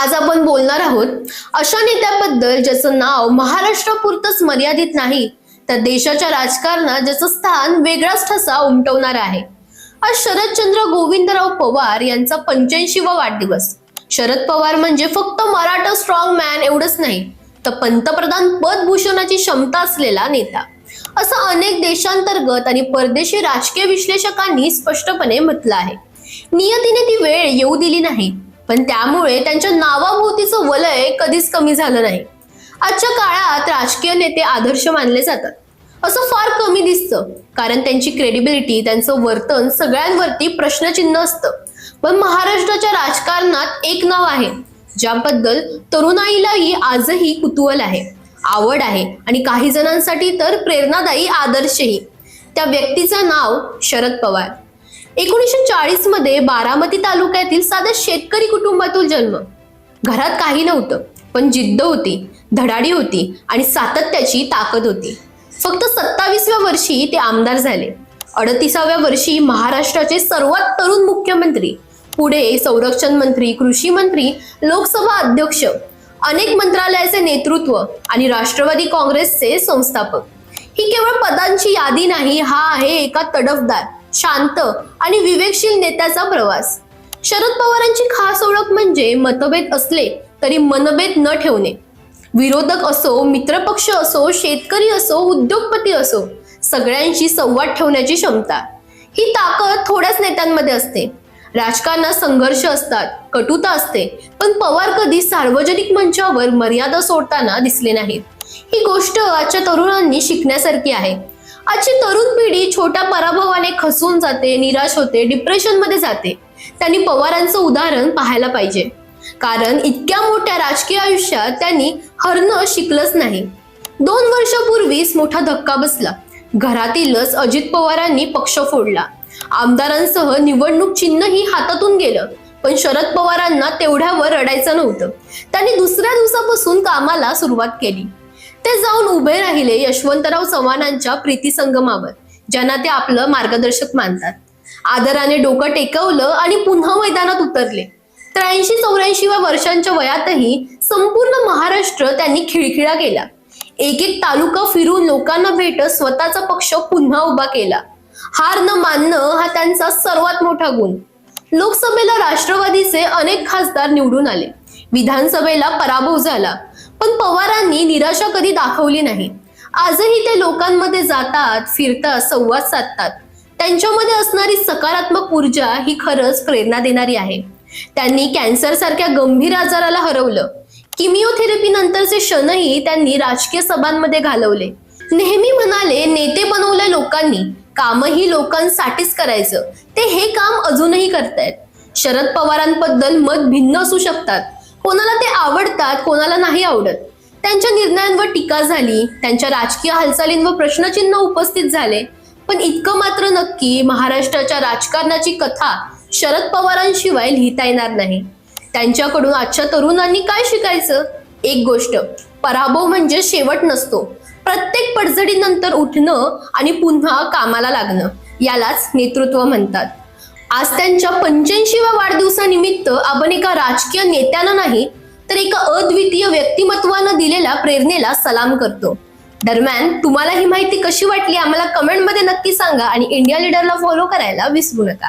आज आपण बोलणार आहोत अशा नेत्याबद्दल ज्याचं नाव महाराष्ट्रापुरतच मर्यादित नाही तर देशाच्या राजकारणात ज्याचं स्थान वेगळाच ठसा उमटवणार आहे. आज शरदचंद्र गोविंदराव पवार यांचा पंच्याऐंशीवा वाढदिवस. शरद पवार म्हणजे फक्त मराठा स्ट्रॉंग मॅन एवढंच नाही तर पंतप्रधान पद भूषणाची क्षमता असलेला नेता. असं अनेक देशांतर्गत आणि परदेशी राजकीय विश्लेषकांनी स्पष्टपणे म्हटलं आहे. नियतीने ती वेळ येऊ दिली नाही. पण त्यामुळे त्यांच्या नावाभोवतीचं वलय कधीच कमी झालं नाही. आजच्या काळात राजकीय नेते आदर्श मानले जातात. असं फार कमी दिसतं कारण त्यांची क्रेडिबिलिटी त्यांचं वर्तन सगळ्यांवरती प्रश्नचिन्ह असतं. पण महाराष्ट्राच्या राजकारणात एक नाव आहे ज्याबद्दल तरुणाईलाही आजही कुतूहल आहे. आवड आहे आणि काही जणांसाठी तर प्रेरणादायी आदर्शही. त्या व्यक्तीचं नाव शरद पवार. एकोणीसशे चाळीसमध्ये बारामती तालुक्यातील साध्या शेतकरी कुटुंबातून जन्म. घरात काही नव्हतं पण जिद्द होती धडाडी होती आणि सातत्याची ताकद होती. फक्त सत्तावीसव्या वर्षी ते आमदार झाले. अडतीसाव्या वर्षी महाराष्ट्राचे सर्वात तरुण मुख्यमंत्री पुढे संरक्षण मंत्री कृषी मंत्री लोकसभा अध्यक्ष अनेक मंत्रालयाचे नेतृत्व आणि राष्ट्रवादी काँग्रेसचे संस्थापक. ही केवळ पदांची यादी नाही हा आहे एका तडफदार. शांत आणि विवेकशील नेत्याचा प्रवास. शरद पवारांची खास ओळख म्हणजे मतभेद असले तरी मनभेद न ठेवणे. विरोधक असो मित्रपक्ष असो शेतकरी असो उद्योगपती असो सगळ्यांशी संवाद ठेवण्याची क्षमता. ही ताकद थोड्याच नेत्यांमध्ये असते. राजकारणात संघर्ष असतात कटुता असते पण पवार कधी सार्वजनिक मंचावर मर्यादा सोडताना दिसले नाहीत. ही गोष्ट आजच्या तरुणांनी शिकण्यासारखी आहे. आजची तरुण पिढी छोट्या पराभवाने खसून जाते निराश होते डिप्रेशनमध्ये जाते. त्यांनी पवारांचं उदाहरण पाहायला पाहिजे. कारण इतक्या मोठ्या राजकीय आयुष्यात त्यांनी हरणं शिकलंच नाही. दोन वर्षापूर्वीच मोठा धक्का बसला. घरातीलच अजित पवारांनी पक्ष फोडला. आमदारांसह निवडणूक चिन्हही हातातून गेलं. पण शरद पवारांना तेवढ्यावर रडायचं नव्हतं. त्यांनी दुसऱ्या दिवसापासून कामाला सुरुवात केली. ते जाऊन उभे राहिले यशवंतराव चव्हाणांच्या प्रीती संगमावर ज्यांना ते आपलं मार्गदर्शक मानतात. आदराने डोकं टेकवलं आणि पुन्हा मैदानात उतरले. त्र्याऐंशी चौऱ्याऐंशी वर्षांच्या वयातही संपूर्ण महाराष्ट्र त्यांनी खिळखिळा केला. एक एक तालुका फिरून लोकांना भेटत स्वतःचा पक्ष पुन्हा उभा केला. हार न मानणं हा त्यांचा सर्वात मोठा गुण. लोकसभेला राष्ट्रवादीचे अनेक खासदार निवडून आले. विधानसभेला पराभव झाला. पण पवारांनी निराशा कधी दाखवली नाही. आजही ते लोकांमध्ये जातात फिरतात संवाद साधतात. त्यांच्यामध्ये असणारी सकारात्मक ऊर्जा ही खरंच प्रेरणा देणारी आहे. त्यांनी कॅन्सर सारख्या गंभीर आजाराला हरवलं. किमिओथेरपी नंतरचे क्षणही त्यांनी राजकीय सभांमध्ये घालवले. नेहमी म्हणाले नेते बनवले लोकांनी कामही लोकांसाठीच करायचं. ते हे काम अजूनही करतायत. शरद पवारांबद्दल मत भिन्न असू शकतात. कोणाला ते आवडतात कोणाला नाही आवडत. त्यांच्या निर्णयांवर टीका झाली त्यांच्या राजकीय हालचालींवर प्रश्नचिन्ह उपस्थित झाले. पण इतकं मात्र नक्की महाराष्ट्राच्या राजकारणाची कथा शरद पवारांशिवाय लिहिता येणार नाही. त्यांच्याकडून आजच्या तरुणांनी काय शिकायचं? एक गोष्ट पराभव म्हणजे शेवट नसतो. प्रत्येक पडझडीनंतर उठणं आणि पुन्हा कामाला लागणं यालाच नेतृत्व म्हणतात. आज त्यांच्या पंच्याऐंशीव्या वाढदिवसानिमित्त आपण एका राजकीय नेत्यानं नाही तर एका अद्वितीय व्यक्तिमत्वानं दिलेल्या प्रेरणेला सलाम करतो. दरम्यान तुम्हाला ही माहिती कशी वाटली? आम्हाला कमेंटमध्ये नक्की सांगा आणि इंडिया लीडरला फॉलो करायला विसरू नका.